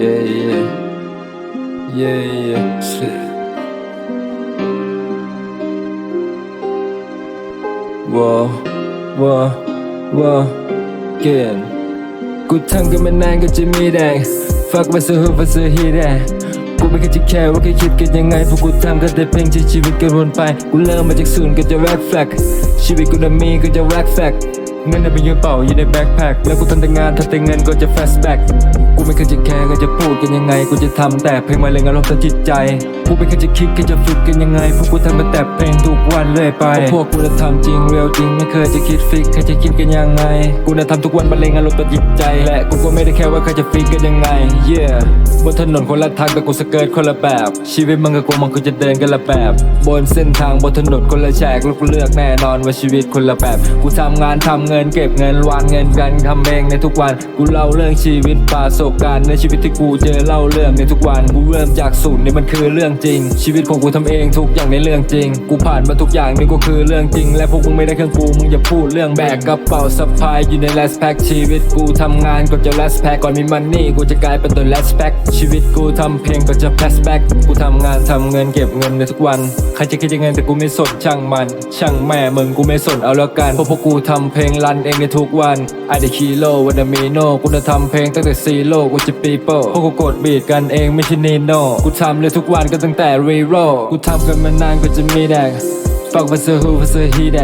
Yeah, yeah. Yeah, yeah. Shit. Whoa, whoa, whoa. Again. กูทำกันมานานก็จะมีแดง Fuck มาซื้อหูมาซื้อฮีแดงกูไม่เคยจะแคร์ว่าแค่คิดกันยังไงพวกกูทำกันแต่เพียงที่ชีวิตกันวนไป กูเริ่มมาจากศูนย์ก็จะ red flag ชีวิตกูน่ะมีก็จะ red flag เงินน่ะเป็นเงินเป่าอยู่ในแบ็คแพ็คแล้วกูทำแต่งานทำแต่เงินก็จะแฟสแบ็คกูไม่เคยจะแคร์ก็จะพูดกันยังไง กูจะทำแต่เพลงมาเลยงอารมณ์ต่อจิตใจ กูไม่เคยจะคิดก็จะฝึกกันยังไง พวกกูทำมาแต่เพลงทุกวันเรื่อยไปพวกกูจะทำจริงเรียลจริงไม่เคยจะคิดฟิกใครจะคิดกันยังไง กูน่ะทำทุกวันมาเลงอารมณ์ต่อจิตใจ และกูก็ไม่ได้แค่ว่าใครจะฟิกกันยังไง yeah บนถนนคนละทางแต่กูสเกิร์ตคนละแบบ ชีวิตมึงกับกูมันก็จะเดินกันละแบบ บนเส้นทางบนถนนคนละแฉกล้วกูเลือกแน่นอนว่าชีวิตคนละแบบ กูทำงานทำเงินเก็บเงินวานเงินกันทำเองในทุกวัน กูเล่าเรื่องชีวิตประสบการณ์ในชีวิตที่กูเจอเล่าเรื่องในทุกวัน กูเริ่มจากศูนย์นี่มันคือเรื่องจริง ชีวิตของกูทำเองทุกอย่างในเรื่องจริง กูผ่านมาทุกอย่างนี่ก็คือเรื่องจริง และพวกมึงไม่ได้เครื่องกูมึงอย่าพูดเรื่องแบกกระเป๋าสะพายอยู่ในแลสแพคชีวิตกูทำงานก็จะแลสแพคก่อนมีมันนี่กูจะกลายเป็นตัวแลสแพคชีวิตกูทำเพลงก็จะ pass back กูทำงานทำเงินเก็บเงินในทุกวัน ครจะคิดยังไงแต่กูไม่สนช่างมัน ช่างแม่มึงกูไม่สนเอาแล้วกันเพราะพวกกูทำเพลงรันเองในทุกวันไอเดคีโลวันดมีโนกูจะทำเพลงตั้งแต่ซีโร่กูจะปีโป้พวกกูกดบีดกันเองไม่ใช่นีโน่กูทำเลยทุกวันก็ตั้งแต่รีโรกูทำกันมานานก็จะมีแดงฟักมาซื้อฮูมาซื้อฮีแด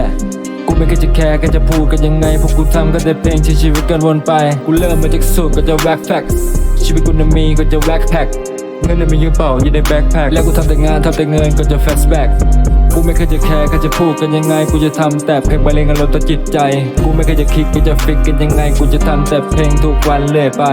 กูไม่เคยจะแคร์กันจะพูดกันยังไงพวกกูทำกันแต่เพลงที่ชีวิตกันวนไป กูเริ่มมาจากสูตรก็จะแว็กแฟกชีวิตกูน่ะมีก็จะแว็กแพ็ค เงินน่ะมีเยอะเปล่าอยู่ในแบ็คแพ็คแล้วกูทำแต่งานทำแต่เงินก็จะแฟชแบ็กกูไม่เคยจะแคร์เขาจะพูดกันยังไง กูจะทำแต่เพลงบรรเลงอารมณ์ต่อจิตใจ กูไม่เคยจะคิดกูจะฟิกกันยังไง กูจะทำแต่เพลงทุกวันเรื่อยไป